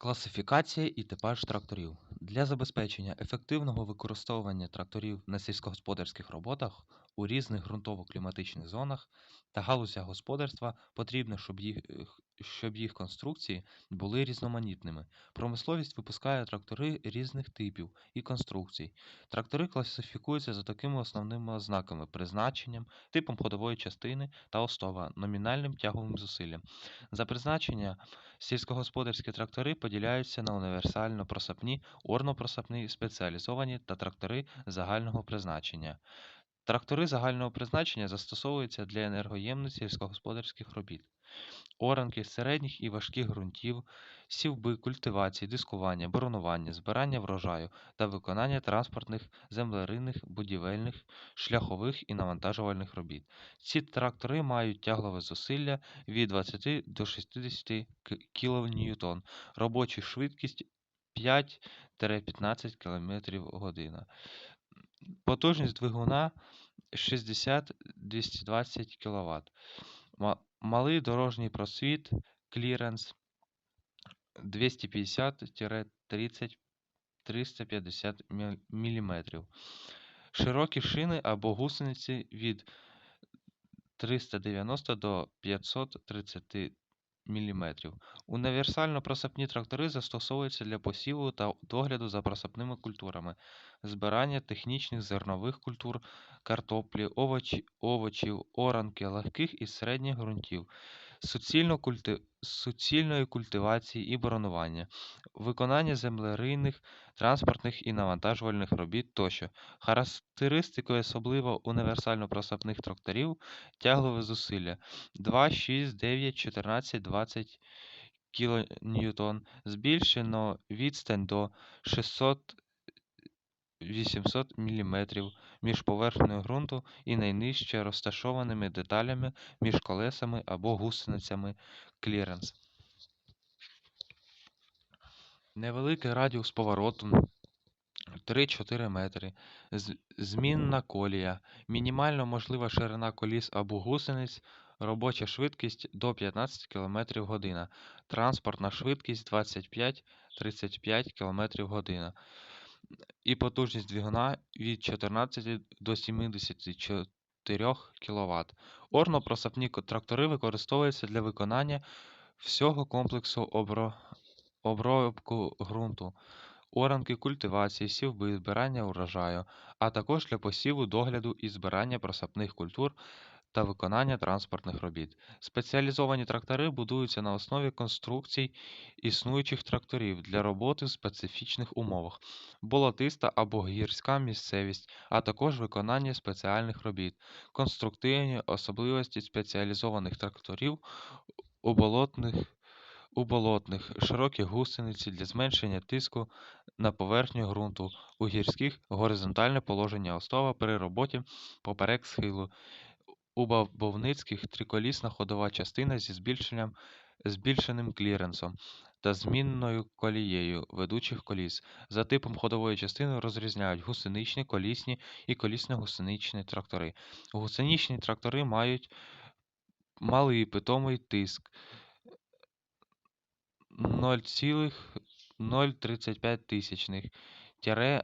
Класифікація і типаж тракторів. Для забезпечення ефективного використовування тракторів на сільськогосподарських роботах у різних ґрунтово-кліматичних зонах та галузях господарства потрібно, щоб їх, щоб їх конструкції були різноманітними. Промисловість випускає трактори різних типів і конструкцій. Трактори класифікуються за такими основними ознаками: призначенням, типом ходової частини та остова, номінальним тяговим зусиллям. За призначення Сільськогосподарські трактори поділяються на універсально-просапні, орно-просапні, спеціалізовані та трактори загального призначення. Трактори загального призначення застосовуються для енергоємних сільськогосподарських робіт, оранки середніх і важких ґрунтів, сівби, культивації, дискування, боронування, збирання врожаю та виконання транспортних, землеринних, будівельних, шляхових і навантажувальних робіт. Ці трактори мають тяглове зусилля від 20 до 60 кН, робочу швидкість 5-15 км година. Потужність двигуна 60-220 кВт. Малий дорожній просвіт кліренс 250-30 350 мм. Широкі шини або гусениці від 390 до 530 мм. Універсально просапні трактори застосовуються для посіву та догляду за просапними культурами, збирання технічних зернових культур, картоплі, овоч, овочів, оранки, легких і середніх ґрунтів, суцільно культи... суцільної культивації і боронування, виконання землерийних, транспортних і навантажувальних робіт тощо. Характеристикою особливо універсально просапних тракторів тяглове зусилля 2, 6, 9, 14, 20 кН, збільшено відстань до 600 800 мм між поверхнею ґрунту і найнижче розташованими деталями між колесами або гусеницями кліренс. Невеликий радіус повороту 3-4 метри, змінна колія, мінімально можлива ширина коліс або гусениць, робоча швидкість до 15 км година, транспортна швидкість 25-35 км година і потужність двигуна від 14 до 74 кВт. Орно-просапні трактори використовуються для виконання всього комплексу обробку ґрунту, оранки, культивації, сівби, збирання урожаю, а також для посіву, догляду і збирання просапних культур та виконання транспортних робіт. Спеціалізовані трактори будуються на основі конструкцій існуючих тракторів для роботи в специфічних умовах, болотиста або гірська місцевість, а також виконання спеціальних робіт, конструктивні особливості спеціалізованих тракторів у болотних у болотних, широкі гусениці для зменшення тиску на поверхню ґрунту, у гірських горизонтальне положення остова при роботі поперек схилу, у бавовницьких триколісна ходова частина зі збільшеним кліренсом та змінною колією ведучих коліс. За типом ходової частини розрізняють гусеничні, колісні і колісно-гусеничні трактори. Гусеничні трактори мають малий питомий тиск 0,035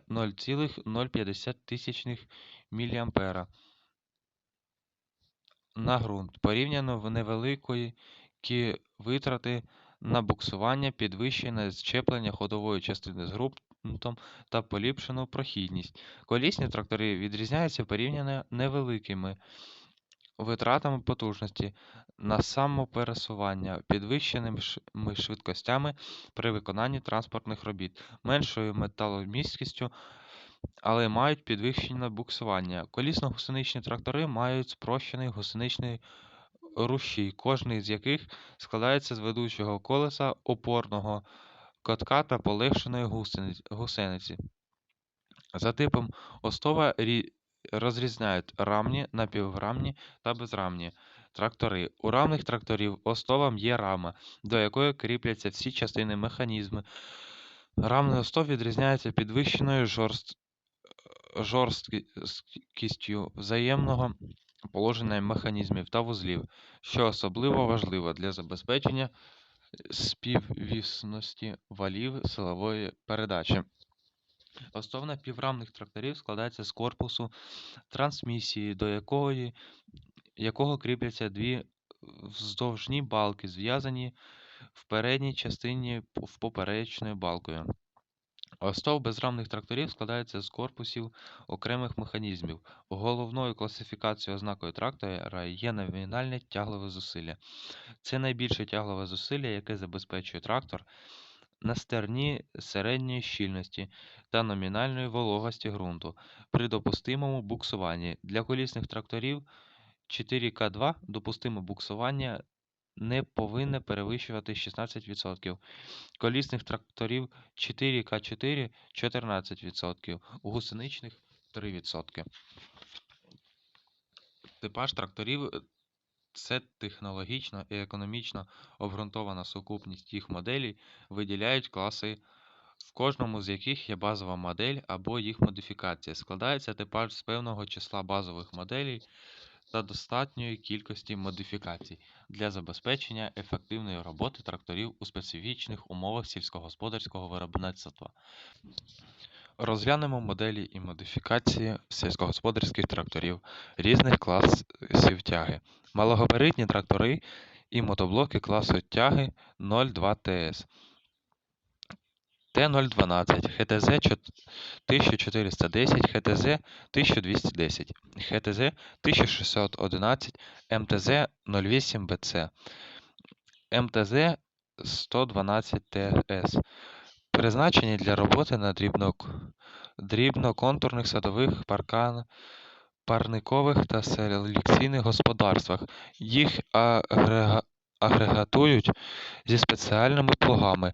0,050 мА на ґрунт, порівняно в невеликої витрати на буксування, підвищене зчеплення ходової частини з ґрунтом та поліпшену прохідність. Колісні трактори відрізняються порівняно невеликими витратами потужності на самопересування, підвищеними швидкостями при виконанні транспортних робіт, меншою металомісткістю але мають підвищене буксування. Колісно-гусеничні трактори мають спрощений гусеничний рушій, кожний з яких складається з ведучого колеса, опорного котка та полегшеної гусениці. За типом остова розрізняють рамні, напіврамні та безрамні трактори. У рамних тракторів остовам є рама, до якої кріпляться всі частини механізму. Рамний остов відрізняється підвищеною жорст жорсткістю взаємного положення механізмів та вузлів, що особливо важливо для забезпечення співвісності валів силової передачі. Основа піврамних тракторів складається з корпусу трансмісії, до якої, якого кріпляться дві вздовжні балки, зв'язані в передній частині в поперечною балкою. Остов безрамних тракторів складається з корпусів окремих механізмів. Головною класифікацією ознакою трактора є номінальне тяглове зусилля. Це найбільше тяглове зусилля, яке забезпечує трактор на стерні середньої щільності та номінальної вологості ґрунту при допустимому буксуванні. Для колісних тракторів 4К2 допустиме буксування не повинне перевищувати 16%. Колісних тракторів 4К4 14%, у гусеничних 3%. Типаж тракторів е, це технологічно і економічно обґрунтована сукупність їх моделей, виділяють класи, в кожному з яких є базова модель або їх модифікація. Складається типаж з певного числа базових моделей та достатньої кількості модифікацій для забезпечення ефективної роботи тракторів у специфічних умовах сільськогосподарського виробництва. Розглянемо моделі і модифікації сільськогосподарських тракторів різних класів тяги. Малогабаритні трактори і мотоблоки класу тяги 02 ТС. Т012, ХТЗ 1410, ХТЗ 1210, ХТЗ 1611, МТЗ 08 БЦ, МТЗ 112 ТС. Призначені для роботи на дрібнок- дрібноконтурних садових парникових та селекційних господарствах. Їх агрега- агрегатують зі спеціальними плугами,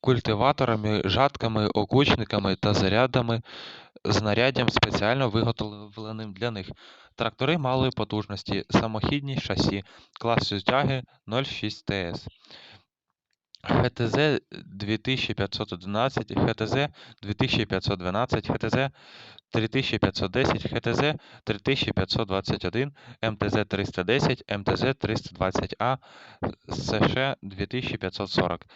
культиваторами, жатками, окучниками та зарядами, знаряддям спеціально виготовленим для них. Трактори малої потужності, самохідні шасі класу тяги 06 ТС. ХТЗ 2511, ХТЗ 2512, ХТЗ 3510, ХТЗ 3521, МТЗ 310, МТЗ 320А, СШ 2540,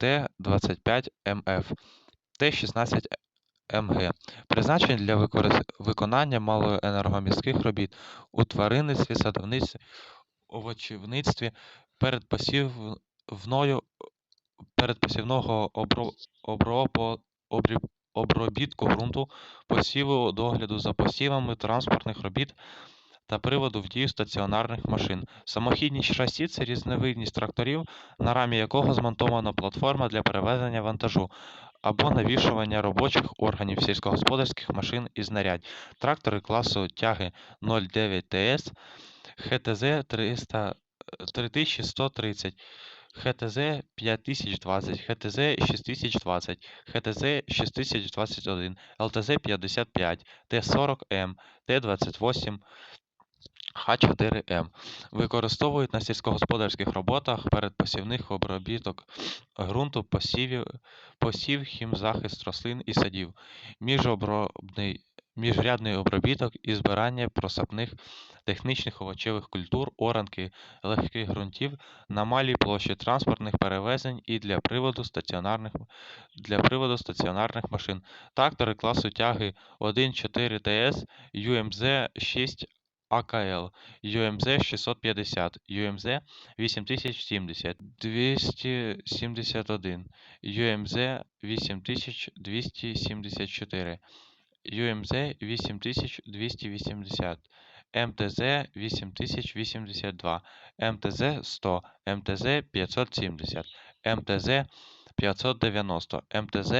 Т25 МФ, Т16 МГ. Призначені для використ- виконання малоенергомістких робіт у тваринництві, садівництві, овочівництві, передпосівною передпосівного обробітку ґрунту, посіву, догляду за посівами, транспортних робіт та приводу в дію стаціонарних машин. Самохідні шасі це різновидність тракторів, на рамі якого змонтована платформа для перевезення вантажу або навішування робочих органів сільськогосподарських машин і знарядь. Трактори класу тяги 09 ТС, ХТЗ 300, 3130. ХТЗ 5020, ХТЗ 6020, ХТЗ 6021, ЛТЗ 55, Т40М, Т28, Х4М. Використовують на сільськогосподарських роботах передпосівних обробіток ґрунту, посівів, посів, хімзахист рослин і садів, міжобробний, міжрядний обробіток і збирання просапних технічних овочевих культур, оранки легких ґрунтів на малій площі транспортних перевезень і для приводу стаціонарних, для приводу стаціонарних машин. Трактори класу тяги 1.4 ТС, ЮМЗ 6 АКЛ, ЮМЗ 650, ЮМЗ 8070, 271, ЮМЗ 8274, ЮМЗ 8280, МТЗ 8082, МТЗ 100, МТЗ 570, МТЗ 590, МТЗ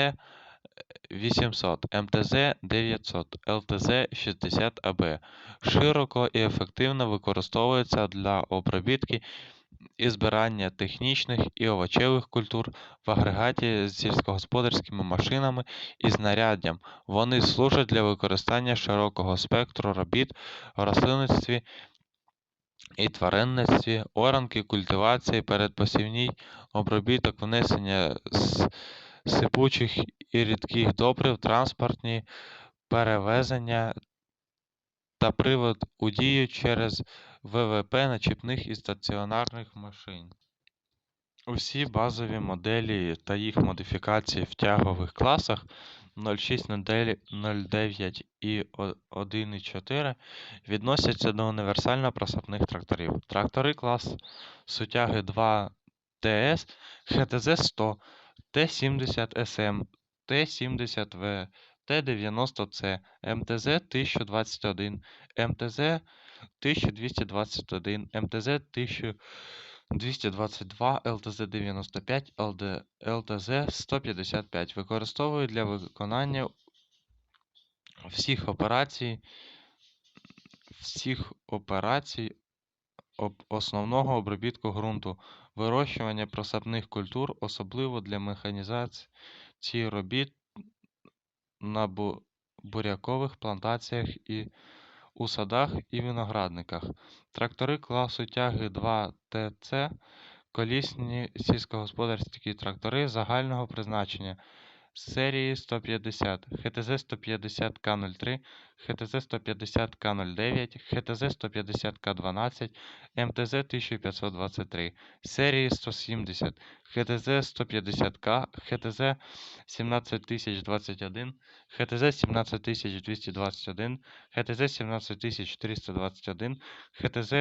800, МТЗ 900, ЛТЗ 60 АБ. Широко і ефективно використовується для обробітки і збирання технічних і овочевих культур в агрегаті з сільськогосподарськими машинами і знаряддям. Вони служать для використання широкого спектру робіт в рослинництві і тваринництві, оранки, культивації, передпосівній обробіток, внесення сипучих і рідких добрив, транспортні перевезення та привод у дію через ВВП начіпних і стаціонарних машин. Усі базові моделі та їх модифікації в тягових класах 06, 09 і 1.4 відносяться до універсально-просапних тракторів. Трактори класу тяги 2 ТС, ХТЗ-100, Т-70СМ, Т-70В, Т-90С, МТЗ-1021, МТЗ-1221, МТЗ-1222, ЛТЗ-95, ЛТЗ-155 використовують для виконання всіх операцій, всіх операцій основного обробітку ґрунту, вирощування просапних культур, особливо для механізації робіт на бу- бурякових плантаціях і у садах і виноградниках. Трактори класу тяги 2 ТЦ колісні сільськогосподарські трактори загального призначення серії 150, ХТЗ 150К03, ХТЗ 150К09, ХТЗ 150К12, МТЗ 1523, серії 170, ХТЗ 150К, ХТЗ 17021, ХТЗ 17221, ХТЗ 17321, ХТЗ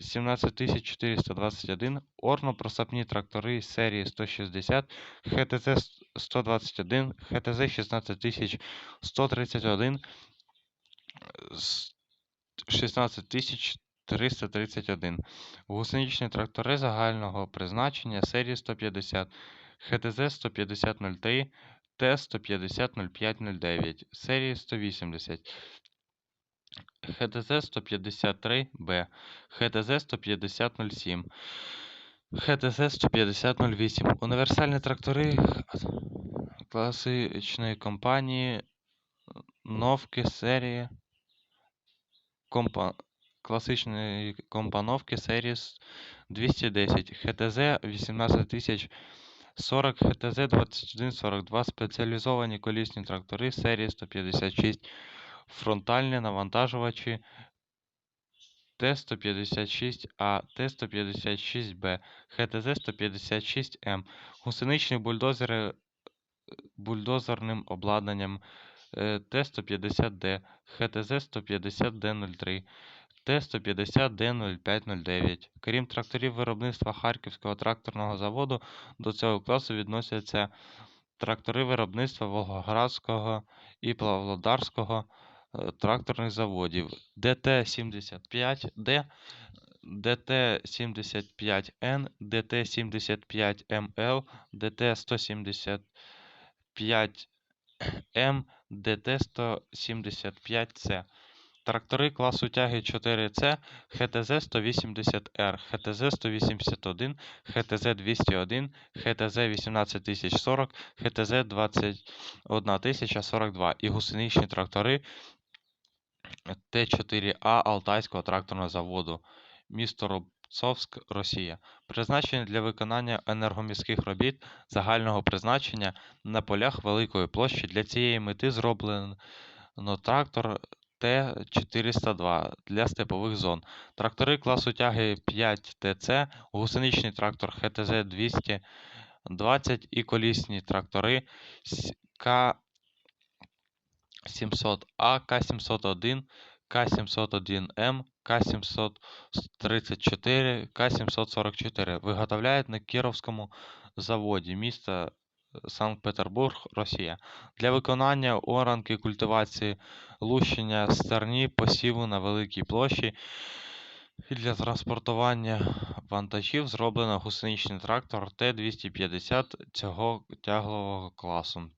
17421, орно-просапні трактори серії 160, ХТЗ 121, ХТЗ 16131, с- 16331, гусеничні трактори загального призначення серії 150, ХТЗ 15003, Т 1500509, серії 180. ХТЗ 153Б, ХТЗ 15007, ХТЗ 15008. Універсальні трактори класичної компанії Новки серії компа... класичної компановки серії 210, ХТЗ 18040, ХТЗ 2142, спеціалізовані колісні трактори серії 156, фронтальні навантажувачі Т-156А, Т-156Б, ХТЗ-156М, гусеничні бульдозери бульдозерним обладнанням е, Т-150Д, ХТЗ-150Д03, Т-150Д0509. Крім тракторів виробництва Харківського тракторного заводу, до цього класу відносяться трактори виробництва Волгоградського і Павлодарського тракторних заводів ДТ-75Д, ДТ-75Н, ДТ-75МЛ, ДТ-175М, ДТ-175С. Трактори класу тяги 4С, ХТЗ-180Р, ХТЗ-181, ХТЗ-201, ХТЗ-18040, ХТЗ-21042 і гусеничні трактори Т4А Алтайського тракторного заводу, місто Рубцовськ, Росія, призначені для виконання енергоміських робіт загального призначення на полях великої площі. Для цієї мети зроблено трактор Т402 для степових зон. Трактори класу тяги 5 ТЦ, гусеничний трактор ХТЗ-220 і колісні трактори К 700А, К701, К701М, К734, К744 виготовляють на Кіровському заводі міста е, Санкт-Петербург, Росія. Для виконання оранки, культивації, лущення стерні, посіву на великій площі і для транспортування вантажів зроблено гусеничний трактор Т-250 цього тяглового класу.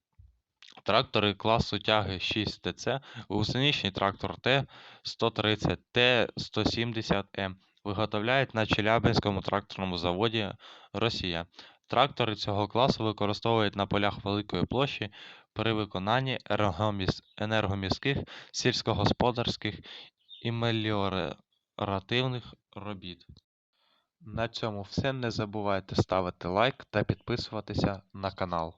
Трактори класу тяги 6 ТЦ, гусеничний трактор Т-130, Т-170М виготовляють на Челябинському тракторному заводі Росія. Трактори цього класу використовують на полях великої площі при виконанні енергоміських, сільськогосподарських і меліоративних робіт. На цьому все. Не забувайте ставити лайк та підписуватися на канал.